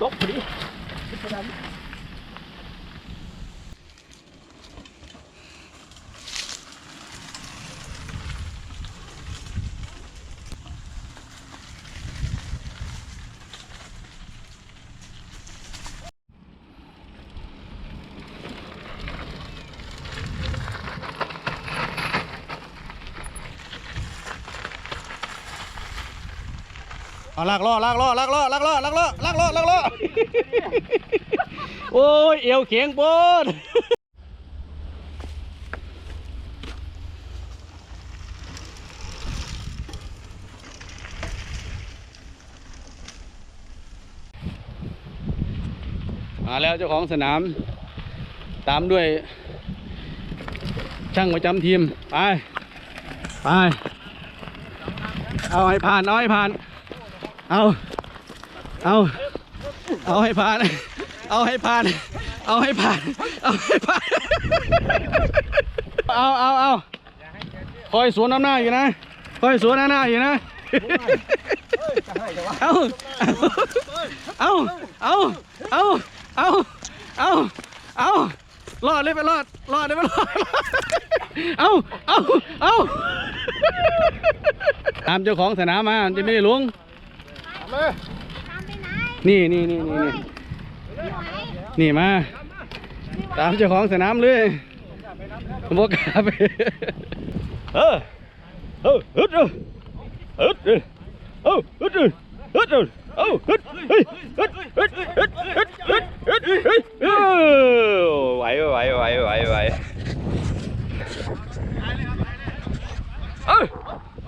Tok, pwede. Ito เอาลากล้อลากล้อลากล้อลากล้อลากล้อลากล้อลากล้อโอ้ยเอวเขียงปนมาแล้วเจ้าของสนาม ตามด้วย ช่างประจำทีม ไป ไป เอาให้ผ่าน เอาให้ผ่าน เอา เอา เอาให้ผ่าน เอาให้ผ่าน เอาให้ผ่าน เอาให้ผ่าน เอาเอาเอาคอยสวนน้ำหน้าอยู่นะคอยสวนน้ำหน้าอยู่นะ เอาเอาเอาเอาเอาเอาเอารอดเลยไปรอด รอดเลยไปรอด เอาเอาเอาตามเจ้าของสนามมาจะไม่ได้ลง ตามไปไหนนี่นี่นี่นี่นี่ไหนนี่มา ตามเจ้าของสนามเลยบอกกล้าไปเออเออฮึดเออฮึดเออเออฮึดเออฮึดเออเออฮึดเฮ้ยฮึดฮึดฮึดฮึดฮึดฮึดเฮ้ยเออไหวไหวไหวไหวไหวเออ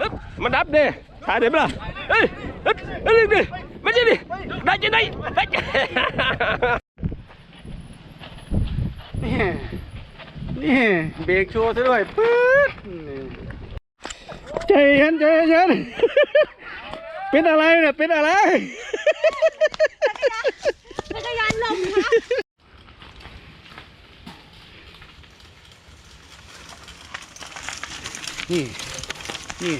ฮึดมาดับเด้ถ่ายเดี๋ยวมาเฮ้ยฮึดเฮ้ย Lên đi, bắt đi. Đây trên đây, bắt. Nè. Nè, bẹt chua thế rồi. ปึ๊ด ใจเย็นใจเย็น เป็นอะไรเนี่ยเป็นอะไร จักรยานลมค่ะนี่ นี่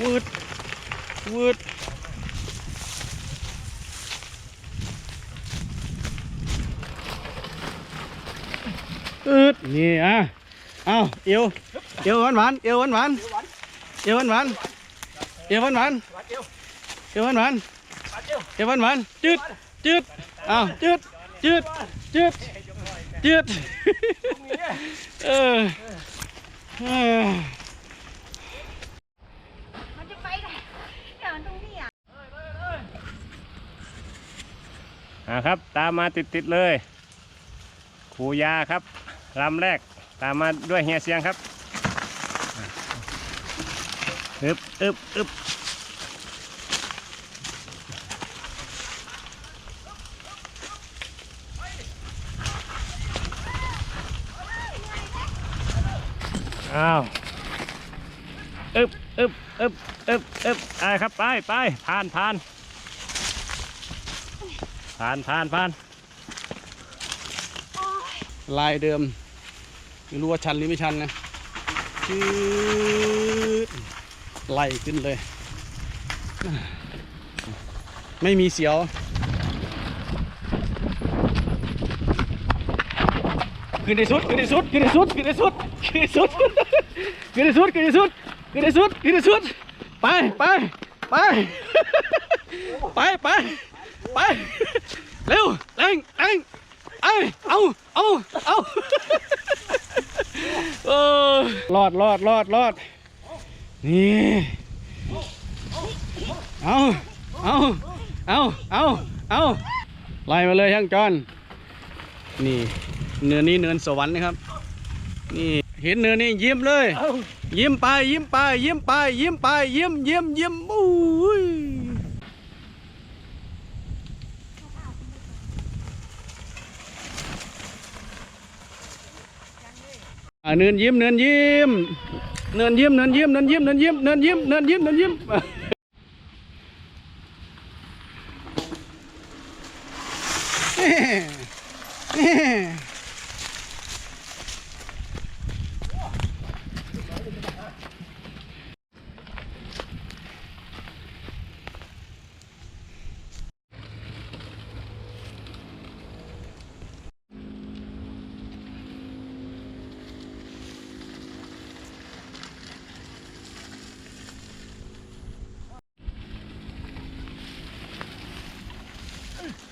วืดวืดอืดนี่อะเอาเอวเอวหวานหวานเอวหวานหวานเอวหวานหวานเอวหวานหวานเอวหวานหวานเอวหวานหวานจืดจืดเอาวจืดจืดจืดจืดเออเออ มันจะไปไหนเดี๋ยวมันตรงนี้อะ อ่าครับ ตามมาติดติดๆเลยครูยาครับลำแรกตามมาด้วยเฮียเสียงครับอึบอึบอึบอ้าวอึบอึบอึบอึบอึบไปครับ ไปไปผ่านผ่าน ผ่านผ่านผ่านลายเดิม ไม่รู้ว่าชันหรือไม่ชันนะชืดไล่ขึ้นเลย ไม่มีเสียวขึ้นในสุดขึ้นในสุดขึ้นในสุดขึ้นในสุดขึ้นในสุดขึ้นในสุดขึ้นในสุดขึ้นในสุดขึ้นในสุดไปไปไปไปไป ไป เร็วเร่งเร่งเอ้ยเอาเอาเอาเออรอดรอดรอดรอดนี่เอาเอาเอาเอาเอาไล่มาเลยช่างจอนนี่ เนินนี้เนินสวรรค์นะครับ นี่เห็นเนินนี้ยิ้มเลย ยิ้มไปยิ้มไปยิ้มไปยิ้มไปยิ้มยิ้มยิ้มอุ้ย เนินยิ้มเนินยิ้มเนินยิ้มเนินยิ้มเนินยิ้มเนินยิ้มเนินยิ้มเนินยิ้มเนินยิ้มเฮ้ Hey!